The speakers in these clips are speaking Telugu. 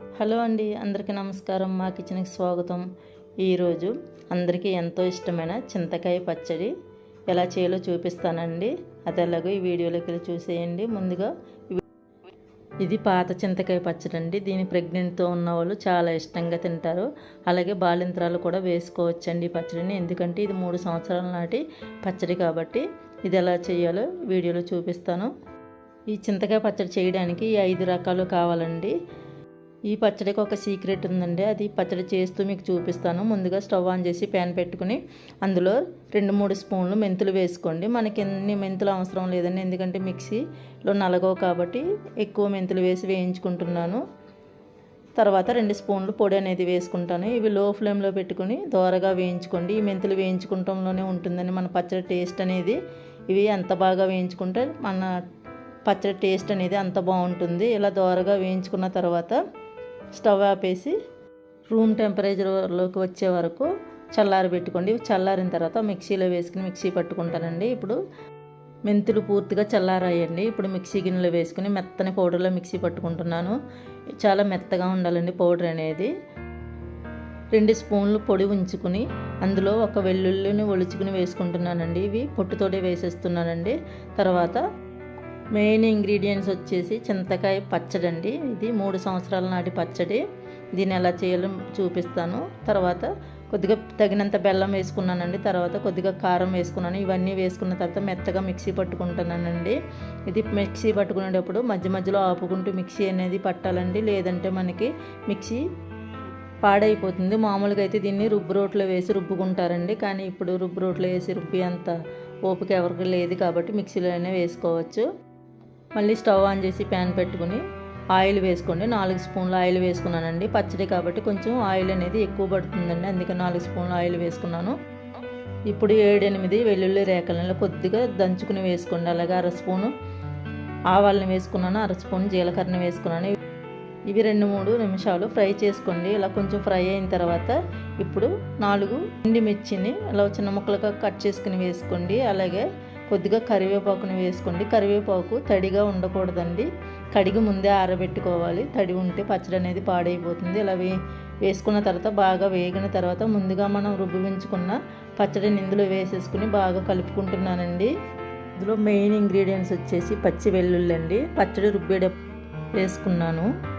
హలో అండి అందరికీ నమస్కారం. మా కిచెన్కి స్వాగతం. ఈరోజు అందరికీ ఎంతో ఇష్టమైన చింతకాయ పచ్చడి ఎలా చేయాలో చూపిస్తానండి. అది ఎలాగో ఈ వీడియోలోకి వెళ్ళి చూసేయండి. ముందుగా ఇది పాత చింతకాయ పచ్చడి అండి. దీని ప్రెగ్నెంట్తో ఉన్న వాళ్ళు చాలా ఇష్టంగా తింటారు. అలాగే బాలింత్రాలు కూడా వేసుకోవచ్చండి ఈ పచ్చడిని. ఎందుకంటే ఇది మూడు సంవత్సరాల నాటి పచ్చడి కాబట్టి ఇది ఎలా చేయాలో వీడియోలో చూపిస్తాను. ఈ చింతకాయ పచ్చడి చేయడానికి ఈ ఐదు రకాలు కావాలండి. ఈ పచ్చడికి ఒక సీక్రెట్ ఉందండి. అది పచ్చడి చేస్తూ మీకు చూపిస్తాను. ముందుగా స్టవ్ ఆన్ చేసి ప్యాన్ పెట్టుకుని అందులో రెండు మూడు స్పూన్లు మెంతులు వేసుకోండి. మనకి ఎన్ని మెంతులు అవసరం లేదండి. ఎందుకంటే మిక్సీలో నలగవు కాబట్టి ఎక్కువ మెంతులు వేసి వేయించుకుంటున్నాను. తర్వాత రెండు స్పూన్లు పొడి అనేది వేసుకుంటాను. ఇవి లో ఫ్లేమ్లో పెట్టుకుని దోరగా వేయించుకోండి. ఈ మెంతులు వేయించుకుంటంలోనే ఉంటుందని మన పచ్చడి టేస్ట్ అనేది. ఇవి ఎంత బాగా వేయించుకుంటే మన పచ్చడి టేస్ట్ అనేది అంత బాగుంటుంది. ఇలా దోరగా వేయించుకున్న తర్వాత స్టవ్ ఆపేసి రూమ్ టెంపరేచర్లోకి వచ్చే వరకు చల్లారి పెట్టుకోండి. చల్లారిన తర్వాత మిక్సీలో వేసుకుని మిక్సీ పట్టుకుంటానండి. ఇప్పుడు మెంతులు పూర్తిగా చల్లారాయండి. ఇప్పుడు మిక్సీ గిన్నెలో వేసుకుని మెత్తని పౌడర్లో మిక్సీ పట్టుకుంటున్నాను. చాలా మెత్తగా ఉండాలండి పౌడర్ అనేది. రెండు స్పూన్లు పొడి ఉంచుకుని అందులో ఒక వెల్లుల్లిని ఒలుచుకుని వేసుకుంటున్నానండి. ఇవి పొట్టుతోటే వేసేస్తున్నానండి. తర్వాత మెయిన్ ఇంగ్రీడియంట్స్ వచ్చేసి చింతకాయ పచ్చడి అండి ఇది మూడు సంవత్సరాల నాటి పచ్చడి. దీన్ని ఎలా చేయాలో చూపిస్తాను. తర్వాత కొద్దిగా తగినంత బెల్లం వేసుకున్నానండి. తర్వాత కొద్దిగా కారం వేసుకున్నాను. ఇవన్నీ వేసుకున్న తర్వాత మెత్తగా మిక్సీ పట్టుకుంటున్నానండి ఇది మిక్సీ పట్టుకునేటప్పుడు మధ్య మధ్యలో ఆపుకుంటూ మిక్సీ అనేది పట్టాలండి. లేదంటే మనకి మిక్సీ పాడైపోతుంది. మామూలుగా అయితే దీన్ని రుబ్బు రోట్లో వేసి రుబ్బుకుంటారండి. కానీ ఇప్పుడు రుబ్బు రోట్లో వేసి రుబ్బి అంత ఓపిక ఎవరికి లేదు కాబట్టి మిక్సీలోనే వేసుకోవచ్చు. మళ్ళీ స్టవ్ ఆన్ చేసి ప్యాన్ పెట్టుకుని ఆయిల్ వేసుకోండి. నాలుగు స్పూన్ల ఆయిల్ వేసుకున్నానండి. పచ్చడి కాబట్టి కొంచెం ఆయిల్ అనేది ఎక్కువ పడుతుందండి. అందుకే నాలుగు స్పూన్ల ఆయిల్ వేసుకున్నాను. ఇప్పుడు ఏడెనిమిది వెల్లుల్లి రేఖలను కొద్దిగా దంచుకుని వేసుకోండి. అలాగే అర స్పూను ఆవాలను వేసుకున్నాను. అర స్పూన్ జీలకర్రని వేసుకున్నాను. ఇవి రెండు మూడు నిమిషాలు ఫ్రై చేసుకోండి. ఇలా కొంచెం ఫ్రై అయిన తర్వాత ఇప్పుడు నాలుగు ఎండిమిర్చిని ఇలా చిన్న ముక్కలుగా కట్ చేసుకుని వేసుకోండి. అలాగే కొద్దిగా కరివేపాకుని వేసుకోండి. కరివేపాకు తడిగా ఉండకూడదండి. కడిగి ముందే ఆరబెట్టుకోవాలి. తడి ఉంటే పచ్చడి అనేది పాడైపోతుంది. ఇలా వే వేసుకున్న తర్వాత బాగా వేగిన తర్వాత ముందుగా మనం రుబ్బించుకున్న పచ్చడిని ఇందులో వేసేసుకుని బాగా కలుపుకుంటున్నానండి. ఇందులో మెయిన్ ఇంగ్రీడియంట్స్ వచ్చేసి పచ్చి వెల్లుల్లి అండి. పచ్చడి రుబ్బేడ వేసుకున్నాను.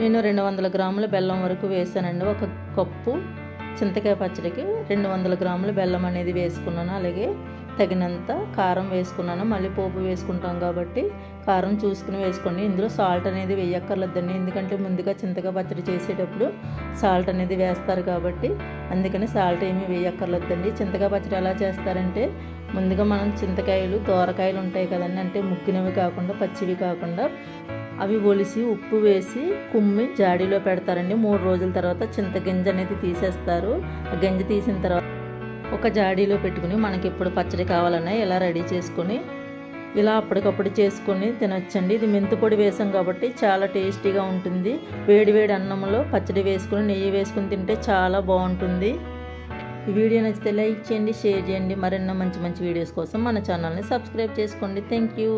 నేను రెండు వందల గ్రాముల బెల్లం వరకు వేసానండి. ఒక కప్పు చింతకాయ పచ్చడికి రెండు వందల గ్రాముల బెల్లం అనేది వేసుకున్నాను. అలాగే తగినంత కారం వేసుకున్నాను. మళ్ళీ పోపు వేసుకుంటాం కాబట్టి కారం చూసుకుని వేసుకోండి. ఇందులో సాల్ట్ అనేది వేయక్కర్లేదండి. ఎందుకంటే ముందుగా చింతకాయ పచ్చడి చేసేటప్పుడు సాల్ట్ అనేది వేస్తారు కాబట్టి అందుకని సాల్ట్ ఏమీ వేయక్కర్లేదండి. చింతకాయ పచ్చడి ఎలా చేస్తారంటే ముందుగా మనం చింతకాయలు దోరకాయలు ఉంటాయి కదండి. అంటే ముగ్గినవి కాకుండా పచ్చివి కాకుండా అవి ఒలిసి ఉప్పు వేసి కుమ్మి జాడీలో పెడతారండి. మూడు రోజుల తర్వాత చింతగింజ అనేది తీసేస్తారు. ఆ గింజ తీసిన తర్వాత ఒక జాడీలో పెట్టుకుని మనకి ఎప్పుడు పచ్చడి కావాలన్నా ఇలా రెడీ చేసుకొని ఇలా అప్పటికప్పుడు చేసుకొని తినొచ్చండి. ఇది మెంతిపొడి వేసాం కాబట్టి చాలా టేస్టీగా ఉంటుంది. వేడి వేడి అన్నంలో పచ్చడి వేసుకుని నెయ్యి వేసుకుని తింటే చాలా బాగుంటుంది. ఈ వీడియో నచ్చితే లైక్ చేయండి షేర్ చేయండి. మరెన్నో మంచి మంచి వీడియోస్ కోసం మన ఛానల్ని సబ్స్క్రైబ్ చేసుకోండి. Thank you.